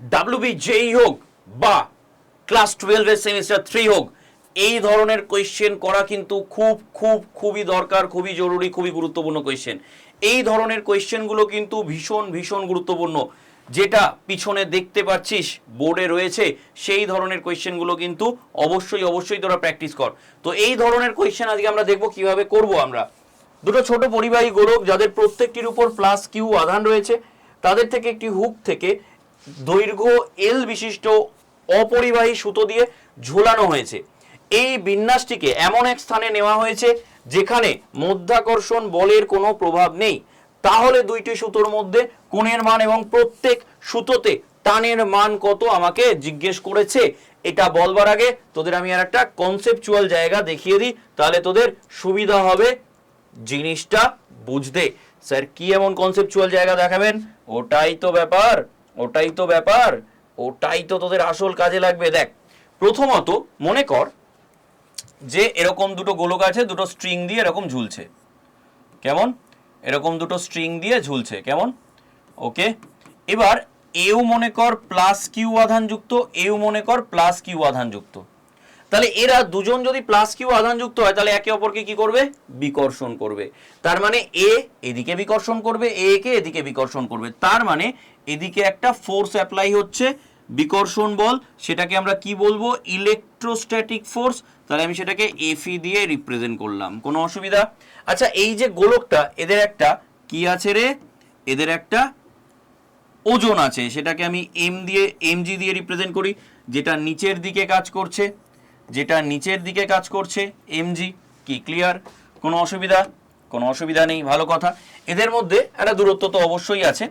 WB যেই হোক বা ক্লাস টুয়েলভের সেমিস্টার থ্রি হোক, এই ধরনের কোয়েশ্চেন করা কিন্তু খুব খুব, খুবই দরকার, খুবই জরুরি, খুবই গুরুত্বপূর্ণ কোয়েশ্চেন এই ধরনের কোয়েশ্চেনগুলো কিন্তু ভীষণ ভীষণ গুরুত্বপূর্ণ। যেটা পিছনে দেখতে পাচ্ছিস, বোর্ডে রয়েছে, সেই ধরনের কোয়েশ্চেনগুলো কিন্তু অবশ্যই অবশ্যই তোরা প্র্যাকটিস কর। তো এই ধরনের কোয়েশ্চেন আজকে আমরা দেখব কীভাবে করব আমরা। দুটো ছোট পরিবাহী গোলক যাদের প্রত্যেকটির উপর প্লাস কিউ আধান রয়েছে, তাদের থেকে একটি হুক থেকে দৈর্ঘ্য এল বিশিষ্ট অপরিবাহী সুতো দিয়ে ঝোলানো হয়েছে। এই বিন্যাসটিকে এমন এক স্থানে নেওয়া হয়েছে যেখানে মধ্যাকর্ষণ বলের কোনো প্রভাব নেই। তাহলে দুইটি সুতোর মধ্যে কোণের মান এবং প্রত্যেক সুতোতে টানের মান কত আমাকে জিজ্ঞেস করেছে? এটা বলবার আগে তোদের আমি আর একটা কনসেপচুয়াল জায়গা দেখিয়ে দিই, তাহলে তোদের সুবিধা হবে জিনিসটা বুঝতে। স্যার, কি এমন কনসেপচুয়াল জায়গা দেখাবেন? ওটাই তো ব্যাপার। ওটাই তো ব্যাপার, ওটাই তো তোদের আসল কাজে লাগবে। দেখ, প্রথমত মনে কর যে এরকম দুটো গোলক আছে, দুটো স্ট্রিং দিয়ে এরকম ঝুলছে। কেমন? এরকম দুটো স্ট্রিং দিয়ে ঝুলছে, কেমন? ওকে? এবার এও মনে কর প্লাস কিউ আধান যুক্ত এও মনে কর প্লাস কিউ আধান যুক্ত তাহলে এরা দুজন যদি প্লাস কিউ আধান যুক্ত হয়, তাহলে একে অপরকে কি করবে? বিকর্ষণ করবে। তার মানে এ এদিকে বিকর্ষণ করবে এ কে এদিকে বিকর্ষণ করবে। তার মানে এদিকে একটা ফোর্স অ্যাপ্লাই হচ্ছে, বিকর্ষণ বল। সেটাকে আমরা কি বলব? ইলেকট্রোস্ট্যাটিক ফোর্স তাহলে আমি সেটাকে এফি দিয়ে রিপ্রেজেন্ট করলাম। কোনো অসুবিধা? আচ্ছা এই যে গোলকটা, এদের একটা কি আছে রে? এদের একটা ওজন আছে। সেটাকে আমি এম দিয়ে এমজি দিয়ে রিপ্রেজেন্ট করি, যেটা নিচের দিকে কাজ করছে। যেটা নিচের দিকে কাজ করছে এমজি কি ক্লিয়ার কোনো অসুবিধা? কোনো অসুবিধা নেই, ভালো কথা। এদের মধ্যে একটা দূরত্ব তো অবশ্যই আছে।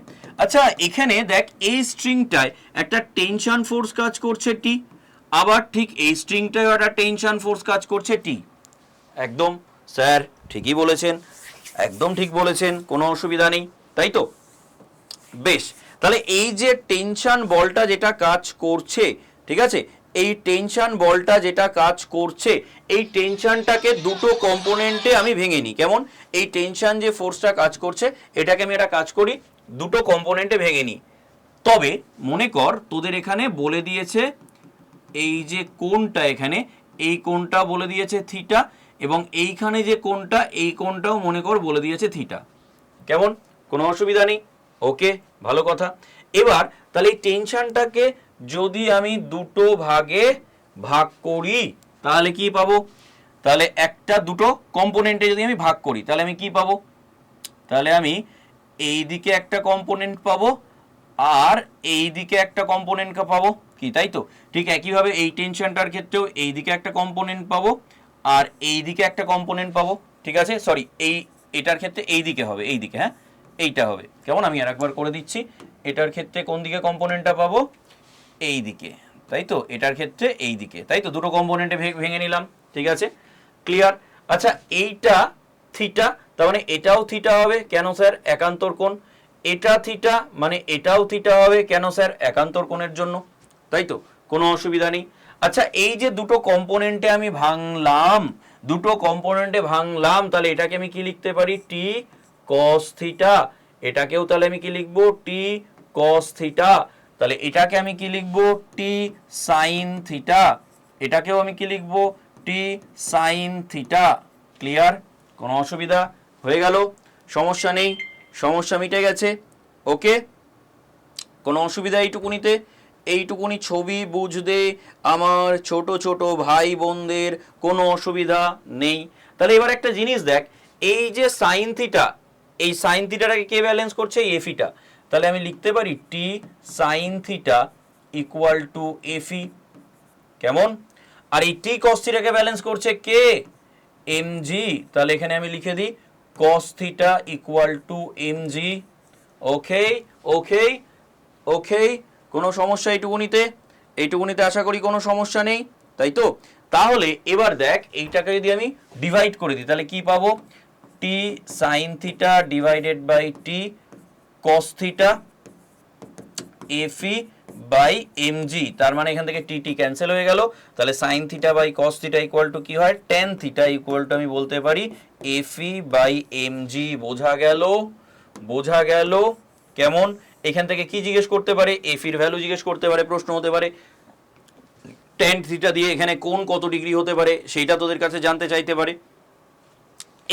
আচ্ছা এখানে দেখ, এই স্ট্রিংটায় একটা টেনশন ফোর্স কাজ করছে টি আবার ঠিক এই স্ট্রিংটায় একটা টেনশন ফোর্স কাজ করছে টি একদম, স্যার, ঠিকই বলেছেন। একদম ঠিক বলেছেন, কোনো অসুবিধা নেই, তাই তো? বেশ, তাহলে এই যে টেনশন বলটা যেটা কাজ করছে, ঠিক আছে? এই টেনশন বলটা যেটা কাজ করছে, এই টেনশনটাকে দুটো কম্পোনেন্টে আমি ভেঙে নিই। কেমন? এই টেনশন যে ফোর্সটা কাজ করছে, এটাকে আমি একটা কাজ করি, দুটো কম্পোনেন্টে ভেঙে নিই। তবে মনে কর, তোদের এখানে বলে দিয়েছে, এই যে কোনটা এখানে, এই কোনটা বলে দিয়েছে থিটা এবং এইখানে যে কোনটা এই কোনটাও মনে কর বলে দিয়েছে থিটা কেমন? কোনো অসুবিধা নেই। ওকে ভালো কথা। এবার, তাহলে এই টেনশনটাকে যদি আমি দুটো ভাগে ভাগ করি, তাহলে কি পাবো? তাহলে একটা দুটো কম্পোনেন্টে যদি আমি ভাগ করি, তাহলে আমি কি পাবো? তাহলে আমি এই দিকে একটা কম্পোনেন্ট পাবো, আর এই দিকে একটা কম্পোনেন্ট পাবো। কি, তাই তো? ঠিক একইভাবে এই টেনশনটার ক্ষেত্রেও এই দিকে একটা কম্পোনেন্ট পাবো, আর এই দিকে একটা কম্পোনেন্ট পাবো। ঠিক আছে? সরি এই, এটার ক্ষেত্রে এই দিকে হবে এই দিকে হ্যাঁ? এইটা হবে। কেমন? আমি আর একবার করে দিচ্ছি। এটার ক্ষেত্রে কোন দিকে কম্পোনেন্টটা পাবো? এই দিকে, তাই তো? এটার ক্ষেত্রে এই দিকে। তাই তো? দুটো কম্পোনেন্টে ভেঙে নিলাম, ঠিক আছে? ক্লিয়ার আচ্ছা এইটা থিটা তার মানে এটাও থিটা হবে, কেন স্যার একান্তর কোণ। এটা থিটা মানে এটাও থিটা হবে, কেন স্যার একান্তর কোণের জন্য, তাই তো? কোনো অসুবিধা নেই। আচ্ছা এই যে দুটো কম্পোনেন্টে আমি ভাঙলাম, দুটো কম্পোনেন্টে ভাঙলাম, তাহলে এটাকে আমি কি লিখতে পারি? টি কস থিটা এটাকেও তাহলে আমি কি লিখব? টি কস থিটা তাহলে এটাকে আমি কি লিখব? টি সাইন থিটা এটাকেও আমি কি লিখব? টি সাইন থিটা ক্লিয়ার কোনো অসুবিধা? হয়ে গেল। সমস্যা নেই। সমস্যা মিটে গেছে। ওকে কোনো অসুবিধা এইটুকুনিতে? এইটুকুনি ছবি বুঝতে আমার ছোট ছোট ভাই বোনদের কোনো অসুবিধা নেই। তাহলে এবার একটা জিনিস দেখ। এই যে সাইন থিটা এই সাইন থিটাটাকে কে ব্যালেন্স করছে? এফিটা তাহলে আমি লিখতে পারি T sine theta equal to F E কেমন? আর এই টি কস থিটাকে ব্যালেন্স করছে কে এম জি তাহলে এখানে আমি লিখে দিই cos theta equal to M G okay okay okay কোনো সমস্যা এইটুকুনিতে? এইটুকুনিতে আশা করি কোনো সমস্যা নেই, তাই তো? তাহলে এবার দেখ, এইটাকে যদি আমি ডিভাইড করে দিই, তাহলে কি পাবো? T sine theta divided by T cos theta F E by MG তার মানে এখান থেকে টি টি ক্যান্সেল হয়ে গেল। তাহলে sine theta by cos theta equal to কি হয়? টেন থিটা ইকুয়াল টু আমি বলতে পারি এফি বাই এমজি বোঝা গেল? বোঝা গেল? কেমন? এখান থেকে কি জিজ্ঞেস করতে পারে? এফির ভ্যালু জিজ্ঞেস করতে পারে, প্রশ্ন হতে পারে। টেন থিটা দিয়ে এখানে কোন কত ডিগ্রি হতে পারে, সেইটা তোদের কাছে জানতে চাইতে পারে।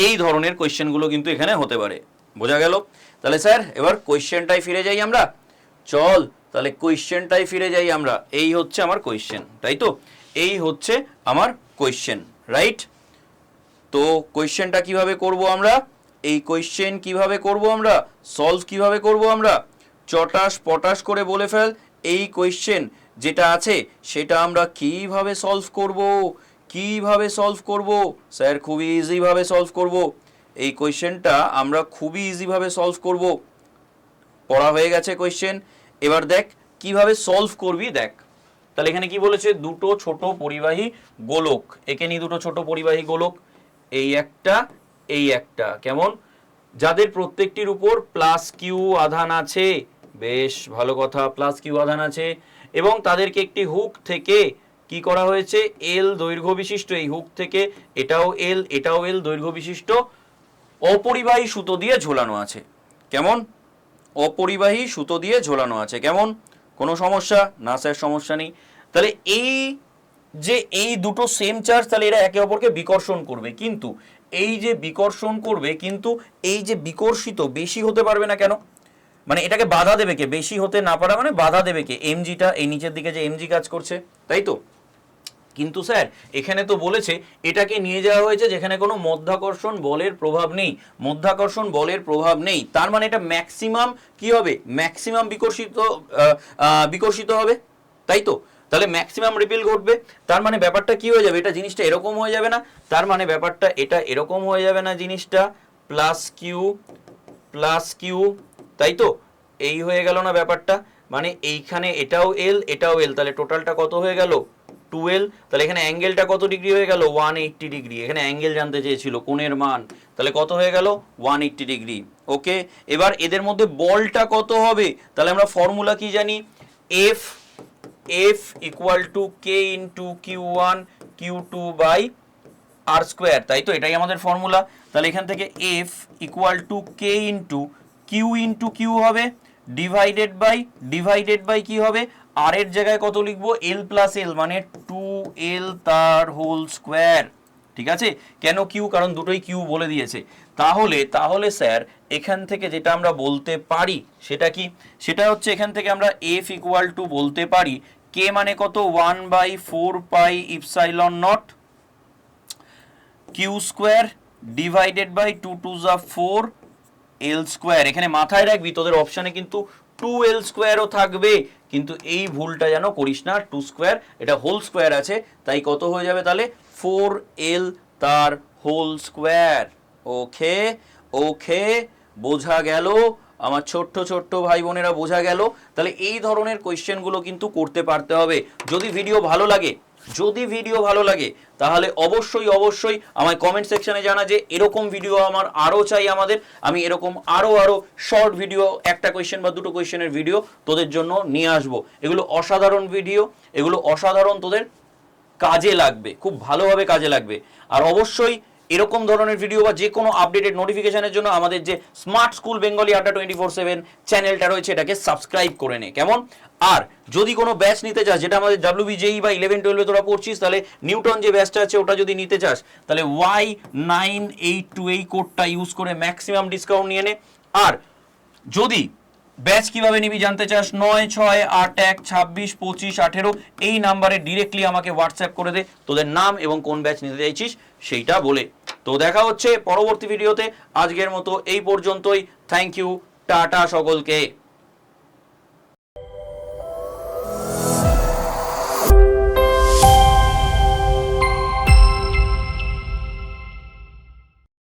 এই ধরনের কোয়েশ্চেনগুলো কিন্তু এখানে হতে পারে। বোঝা গেল? তাহলে স্যার, এবার কোয়েশ্চেনটাই ফিরে যাই আমরা। চল, তাহলে কোয়েশ্চেনটাই ফিরে যাই আমরা। এই হচ্ছে আমার কোয়েশ্চেন, তাই তো? এই হচ্ছে আমার কোয়েশ্চেন, রাইট? তো কোয়েশ্চেনটা কীভাবে করব আমরা? এই কোয়েশ্চেন কীভাবে করব আমরা? সলভ কীভাবে করব আমরা? চটাস পটাস করে বলে ফেল। এই কোয়েশ্চেন যেটা আছে, সেটা আমরা কীভাবে সলভ করব? কীভাবে সলভ করব? স্যার, খুবই ইজিভাবে সলভ করব। এই কোয়েশ্চেনটা আমরা খুবই ইজিভাবে সলভ করব। পড়া হয়ে গেছে কোয়েশ্চেন। এবার দেখ, কীভাবে সলভ করবি দেখ। তাহলে এখানে কি বলেছে? দুটো ছোট পরিবাহী গোলক। একে নিয়ে দুটো ছোট পরিবাহী গোলক। এই একটা এই একটা। কেমন? যাদের প্রত্যেকটির উপর প্লাস কিউ আধান আছে। বেশ, ভালো কথা প্লাস কিউ আধান আছে। এবং তাদেরকে একটি হুক থেকে কি করা হয়েছে? এল দৈর্ঘ্য বিশিষ্ট। এই হুক থেকে এটাও এল এটাও এল দৈর্ঘ্য বিশিষ্ট। অপরিবাহী সুতো দিয়ে ঝোলানো আছে। কেমন? অপরিবাহী সুতো দিয়ে ঝোলানো আছে। কেমন? কোনো সমস্যা? না স্যার, সমস্যা নেই। তাহলে এই যে এই দুটো সেম চার্জ তাহলে এরা একে অপরকে বিকর্ষণ করবে। কিন্তু এই যে বিকর্ষণ করবে, কিন্তু এই যে বিকর্ষিত বেশি হতে পারবে না কেন? মানে এটাকে বাধা দেবে কে? বেশি হতে না পারা মানে বাধা দেবে কে? এমজিটা এই নিচের দিকে যে এমজি কাজ করছে, তাই তো? কিন্তু স্যার, এখানে তো বলেছে, এটাকে নিয়ে যাওয়া হয়েছে যেখানে কোনো মধ্যাকর্ষণ বলের প্রভাব নেই। মধ্যাকর্ষণ বলের প্রভাব নেই। তার মানে এটা ম্যাক্সিমাম কি হবে? ম্যাক্সিমাম বিকর্ষিত বিকর্ষিত হবে। তাই তো? তাহলে ম্যাক্সিমাম রিপিল ঘটবে। তার মানে ব্যাপারটা কি হয়ে যাবে? এটা জিনিসটা এরকম হয়ে যাবে না। তার মানে ব্যাপারটা এটা এরকম হয়ে যাবে না জিনিসটা। প্লাস কিউ প্লাস কিউ, তাই তো? এই হয়ে গেল না ব্যাপারটা। মানে এইখানে এটাও এল এটাও এল তাহলে টোটালটা কত হয়ে গেল? টুয়েলভ তাহলে এখানে অ্যাঙ্গেলটা কত ডিগ্রি হয়ে গেল? ওয়ান এইট্টি ডিগ্রি এখানে অ্যাঙ্গেল জানতে চেয়েছিল, কোণের মান। তাহলে কত হয়ে গেল? ওয়ান এইট্টি ডিগ্রি ওকে এবার এদের মধ্যে বলটা কত হবে? তাহলে আমরা ফর্মুলা কি জানি? F F equal to K into Q one Q two by R square তাই তো? এটাই আমাদের ফর্মুলা তাহলে এখান থেকে F equal to K into Q into Q হবে। ডিভাইডেড বাই ডিভাইডেড বাই কি হবে? আর এর জায়গায় কত লিখব? এল প্লাস এল মানে টু এল তার হোল স্কোয়ার ঠিক আছে? কেন কিউ কারণ দুটোই কিউ বলে দিয়েছে। তাহলে তাহলে স্যার, এখান থেকে যেটা আমরা বলতে পারি, সেটা কি? সেটা হচ্ছে এখান থেকে আমরা এফ ইকুয়াল টু বলতে পারি কে মানে কত? One by four pi epsilon naught Q square divided by two two জা ফোর এল স্কোয়ার এখানে মাথায় রাখবি, তোদের অপশানে কিন্তু টু এল স্কোয়ারও থাকবে। কিন্তু এই ভুলটা যেন করিস না, টু স্কোয়ার, এটা হোল স্কোয়ার আছে, তাই কত হয়ে যাবে তাহলে? ফোর এল তার হোল স্কোয়ার। ওকে ওকে, বোঝা গেল, আমার ছোট্ট ছোট্ট ভাই বোনেরা বোঝা গেল। তাহলে এই ধরনের কোয়েশ্চেনগুলো কিন্তু করতে পারতে হবে। যদি ভিডিও ভালো লাগে যদি ভিডিও ভালো লাগে, তাহলে অবশ্যই অবশ্যই আমায় কমেন্ট সেকশনে জানা যে এরকম ভিডিও আমার আরও চাই আমাদের। আমি এরকম আরও আরও শর্ট ভিডিও একটা কোয়েশ্চেন বা দুটো কোয়েশ্চেনের ভিডিও তোদের জন্য নিয়ে আসব। এগুলো অসাধারণ ভিডিও এগুলো অসাধারণ তোদের কাজে লাগবে, খুব ভালোভাবে কাজে লাগবে। আর অবশ্যই এরকম ধরনের ভিডিও বা যে কোনো আপডেটেড নোটিফিকেশনের জন্য আমাদের যে smart school Bengali adda twenty four seven চ্যানেলটা রয়েছে, এটাকে সাবস্ক্রাইব করে নে। কেমন? আর যদি কোনো ব্যাচ নিতে চাস, যেটা আমাদের ডাব্লিউ বিজেই বা ইলেভেন টুয়েলভে তোরা পড়ছিস তাহলে নিউটন যে ব্যাচটা আছে, ওটা যদি নিতে চাস, তাহলে ওয়াই নাইন এইট টু এই কোডটা ইউজ করে ম্যাক্সিমাম ডিসকাউন্ট নিয়ে নে। আর যদি ব্যাচ কীভাবে নিবি জানতে চাস? নয়, ছয়, আট, এক, ছাব্বিশ, পঁচিশ, আঠেরো, এই নাম্বারে ডিরেক্টলি আমাকে হোয়াটসঅ্যাপ করে দে। তোদের নাম এবং কোন ব্যাচ নিতে চাইছিস সেইটা বলে। তো দেখা হচ্ছে পরবর্তী ভিডিওতে আজকের মতো এই পর্যন্তই। থ্যাংক ইউ টাটা সকলকে।